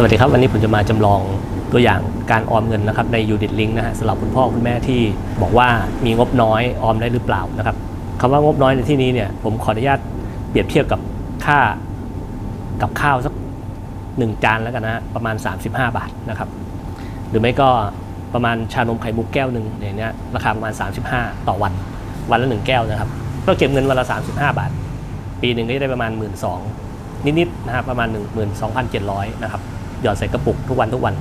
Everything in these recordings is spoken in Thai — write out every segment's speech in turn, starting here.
สวัสดีครับวันนี้ผมจะมาจำลองตัวอย่างการออมเงินนะครับในยูดิตลิงนะฮะสำหรับคุณพ่อคุณแม่ที่บอกว่ามีงบน้อยออมได้หรือเปล่านะครับคำว่างบน้อยในที่นี้เนี่ยผมขออนุญาตเปรียบเทียบกับค่ากับข้าวสักหนึ่งจานแล้วกันนะฮะประมาณ 35 บาทนะครับหรือไม่ก็ประมาณชานมไข่มุกแก้วหนึ่งอย่างเนี้ยราคาประมาณ 35 ต่อวันวันละหนึ่งแก้วนะครับก็เก็บเงินวันละ 35 บาท ปีหนึ่งก็จะได้ประมาณ 1 2ื่นนิดๆนะครับประมาณ 12,700นะครับ หยอดใส่กระปุกทุกวันทุกวัน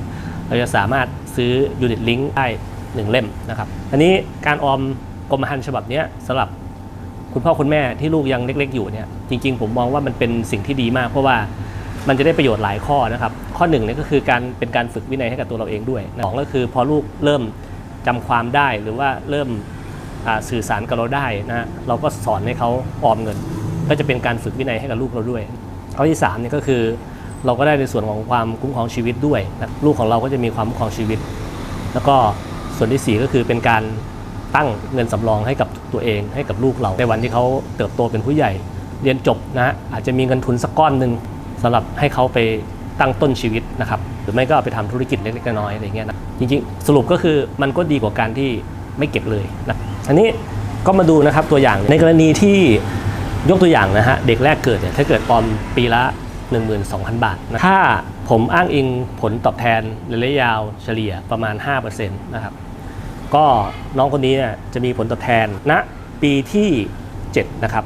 เราจะสามารถซื้อยูนิตลิงก์ได้1เล่มนะครับอันนี้การออมกรมธรรม์ฉบับนี้สำหรับคุณพ่อคุณแม่ที่ลูกยังเล็ก ๆ อยู่เนี่ยจริง ๆ ผมมองว่ามันเป็นสิ่งที่ดีมาก เพราะว่ามันจะได้ประโยชน์หลายข้อนะครับ ข้อหนึ่งเนี่ยก็คือการเป็นการฝึกวินัยให้กับตัวเราเองด้วยสองก็คือพอลูกเริ่มจำความได้หรือว่าเริ่มสื่อสารกับเราได้นะฮะเราก็สอนให้เขาออมเงิน ก็จะเป็นการฝึกวินัยให้กับลูกเราด้วย ข้อที่3เนี่ยก็คือ เราก็ได้ในส่วนของความคุ้มครองชีวิตด้วยนะลูกของเราก็จะมีความคุ้มครองชีวิต แล้วก็ส่วนที่ 4 ก็คือเป็นการตั้งเงินสำรองให้กับตัวเองให้กับลูกเราในวันที่เขาเติบโตเป็นผู้ใหญ่ เรียนจบนะอาจจะมีเงินทุนสักก้อนหนึ่งสำหรับให้เขาไปตั้งต้นชีวิตนะครับหรือไม่ก็ไปทำธุรกิจเล็กๆน้อยๆอะไรเงี้ยนะจริงๆ สรุปก็คือมันก็ดีกว่าการที่ไม่เก็บเลยนะอันนี้ก็มาดูนะครับตัวอย่างในกรณีที่ยกตัวอย่างนะฮะเด็กแรกเกิดเนี่ยถ้าเกิดออมปีละ 12,000 บาทนะถ้าผมอ้างอิงผลตอบแทนระยะยาวเฉลี่ยประมาณ 5%นะครับ ก็น้องคนนี้เนี่ยจะมีผลตอบแทนณปีที่ 7 นะครับ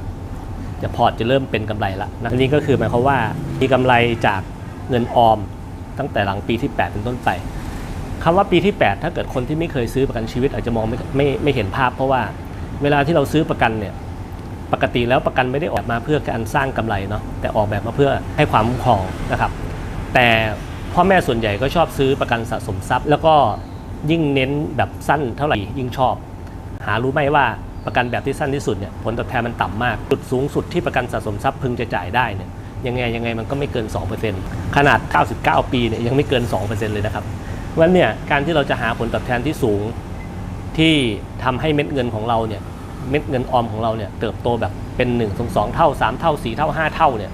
เดี๋ยวพอร์ตจะเริ่มเป็นกำไรละนะอันนี้ก็คือหมายความว่ามีกำไรจากเงินออมตั้งแต่หลังปีที่ 8 เป็นต้นไปคำว่าปีที่ 8 ถ้าเกิดคนที่ไม่เคยซื้อประกันชีวิตอาจจะมองไม่ไม่ไม่เห็นภาพ เพราะว่าเวลาที่เราซื้อประกันเนี่ย ปกติแล้วประกันไม่ได้ออกมาเพื่อการสร้างกำไรเนาะแต่ออกแบบมาเพื่อให้ความคุ้มครองนะครับแต่พ่อแม่ส่วนใหญ่ก็ชอบซื้อประกันสะสมทรัพย์ แล้วก็ยิ่งเน้นแบบสั้นเท่าไหร่ยิ่งชอบ หารู้ไหมว่าประกันแบบที่สั้นที่สุดเนี่ยผลตอบแทนมันต่ำมากจุดสูงสุดที่ประกันสะสมทรัพย์พึงจะจ่ายได้เนี่ยยังไงยังไงมันก็ไม่เกิน 2%ขนาด 99 ปีเนี่ยยังไม่เกิน 2%เลยนะครับเพราะฉะนั้นเนี่ยการที่เราจะหาผลตอบแทนที่สูงที่ทำให้เม็ดเงินของเราเนี่ย เม็ดเงินออมของเราเนี่ยเติบโตแบบเป็น1นึ่งสองเท่า 3 เท่า 4 เท่า 5 เท่าเนี่ย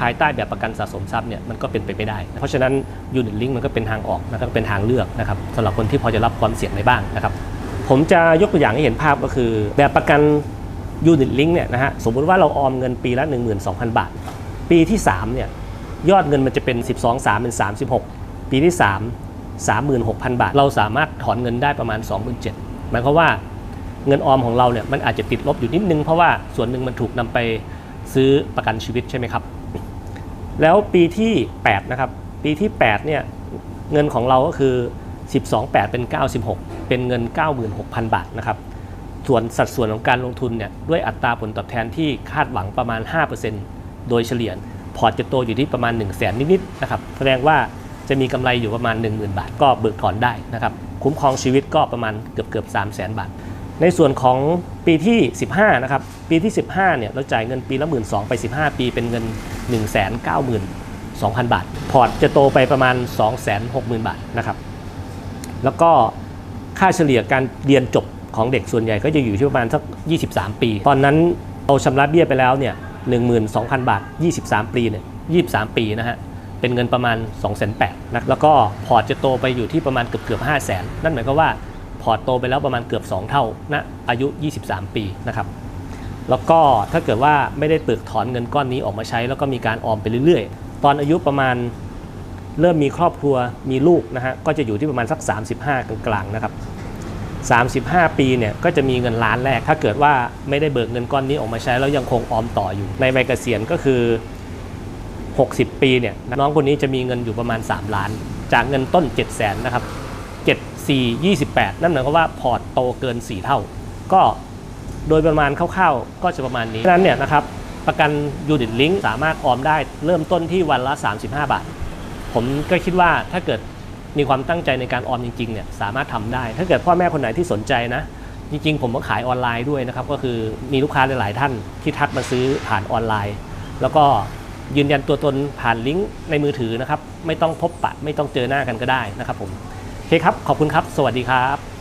ภายใต้แบบประกันสะสมทรัพย์เนี่ยมันก็เป็นไปไม่ได้ เพราะฉะนั้นยูนิตลิงก์มันก็เป็นทางออกนะครับเป็นทางเลือกนะครับสำหรับคนที่พอจะรับความเสี่ยงได้บ้างนะครับผมจะยกตัวอย่างให้เห็นภาพก็คือ แบบประกันยูนิตลิงก์เนี่ยนะฮะสมมติว่าเราออมเงินปีละ 12,000 บาท ปีที่3เนี่ยยอดเงินมันจะเป็น 12 3 เป็น 36 ปีที่ 3 36,000 บาท เราสามารถถอนเงินได้ประมาณ 27,000หมายความว่า เงินออมของเราเนี่ยมันอาจจะติดลบอยู่นิดนึงเพราะว่าส่วนหนึ่งมันถูกนำไปซื้อประกันชีวิตใช่ไหมครับ แล้วปีที่ 8 นะครับ ปีที่ 8 เนี่ย เงินของเราก็คือ 12 8 เป็น 96 เป็นเงิน 96,000 บาทนะครับ ส่วนสัดส่วนของการลงทุนเนี่ย ด้วยอัตราผลตอบแทนที่คาดหวังประมาณ 5%โดยเฉลี่ยพอร์ตจะโตอยู่ที่ประมาณ 1 0 0 0 0แสนนิดๆนะครับ แสดงว่าจะมีกำไรอยู่ประมาณ 10,000 บาท ก็เบิกถอนได้นะครับ คุ้มครองชีวิตก็ประมาณเกือบเกือบ3 0 0แสนบาท ในส่วนของปีที่ 15 นะครับ ปีที่ 15 เนี่ย เราจ่ายเงินปีละ 1 2ื่นไป 15 ปีเป็นเงิน 1 9 2 0 0 0 บาท พอร์ตจะโตไปประมาณ 260,000 บาทนะครับ แล้วก็ค่าเฉลี่ยการเรียนจบของเด็กส่วนใหญ่ก็จะอยู่ที่ประมาณสัก 23 ปี ตอนนั้นเราชำระเบี้ยไปแล้วเนี่ย12,000 บาท 23 ปีเนี่ย23 ปีนะฮะ เป็นเงินประมาณ 2 8 0 0 0นะแล้วก็พอร์ตจะโตไปอยู่ที่ประมาณเกือบเกือบ5 0 0 0 0นั่นหมายความว่า พอร์ตโตไปแล้วประมาณเกือบ 2 เท่าณนะอายุ 23 ปีนะครับแล้วก็ถ้าเกิดว่าไม่ได้เปิกถอนเงินก้อนนี้ออกมาใช้ แล้วก็มีการออมไปเรื่อยๆ ตอนอายุประมาณเริ่มมีครอบครัวมีลูกนะฮะก็จะอยู่ที่ประมาณสัก 35 กลางๆนะครับ35 ปีเนี่ยก็จะมีเงินล้านแรก ถ้าเกิดว่าไม่ได้เบิกเงินก้อนนี้ออกมาใช้แล้วยังคงออมต่ออยู่ ในวัยเกษียณก็คือ 60 ปีเนี่ยน้องคนนี้จะมีเงินอยู่ประมาณ 3 ล้าน จากเงินต้น 7 0 0 0 0นนะครับ 4 28 นั่นหมายความว่าพอร์ตโตเกิน 4 เท่า ก็โดยประมาณคร่าวๆ ก็จะประมาณนี้ ฉะนั้นเนี่ยนะครับประกันยูนิตลิงสามารถออมได้เริ่มต้นที่วันละ 35 บาท ผมก็คิดว่าถ้าเกิดมีความตั้งใจในการออมจริงๆเนี่ยสามารถทำได้ ถ้าเกิดพ่อแม่คนไหนที่สนใจนะ จริงๆ ผมก็ขายออนไลน์ด้วยนะครับก็คือมีลูกค้าหลายๆท่านที่ทักมาซื้อผ่านออนไลน์ แล้วก็ยืนยันตัวตนผ่านลิงก์ในมือถือนะครับไม่ต้องพบปะไม่ต้องเจอหน้ากันก็ได้นะครับผม โอเคครับ ขอบคุณครับ สวัสดีครับ